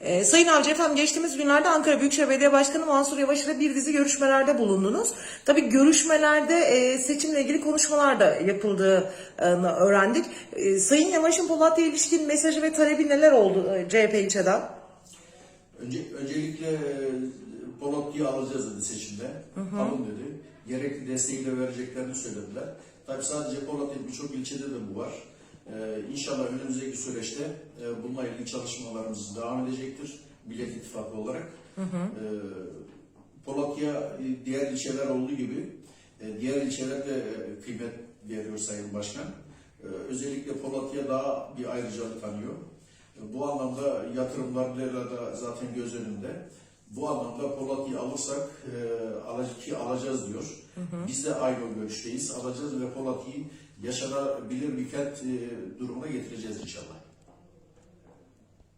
Ee, Sayın Avcı efendim geçtiğimiz günlerde Ankara Büyükşehir Belediye Başkanı Mansur Yavaş ile bir dizi görüşmelerde bulundunuz. Tabii görüşmelerde e, seçimle ilgili konuşmalar da yapıldığını öğrendik. E, Sayın Yavaş'ın Polat'la ilişkin mesajı ve talebi neler oldu e, CHP ilçeden? Önce, öncelikle e, alacağız dedi seçimde. Alın dedi. Gerekli desteği de vereceklerini söylediler. Tabii sadece Polat değil birçok ilçede de bu var. Ee, inşallah önümüzdeki süreçte e, bununla ilgili çalışmalarımız devam edecektir. Millet İttifakı olarak. Ee, Polatlı'ya e, diğer ilçeler olduğu gibi e, diğer ilçeler de e, kıymet veriyor Sayın Başkan. Ee, özellikle Polatlı'ya daha bir ayrıcalık tanıyor. Bu anlamda yatırımlarla da zaten göz önünde. Bu anlamda Polatlı'yı alırsak ki alacağız diyor. Biz de aynı görüşteyiz. Alacağız ve Polatlı'yı yaşanabilir bir kent e, durumuna getireceğiz inşallah.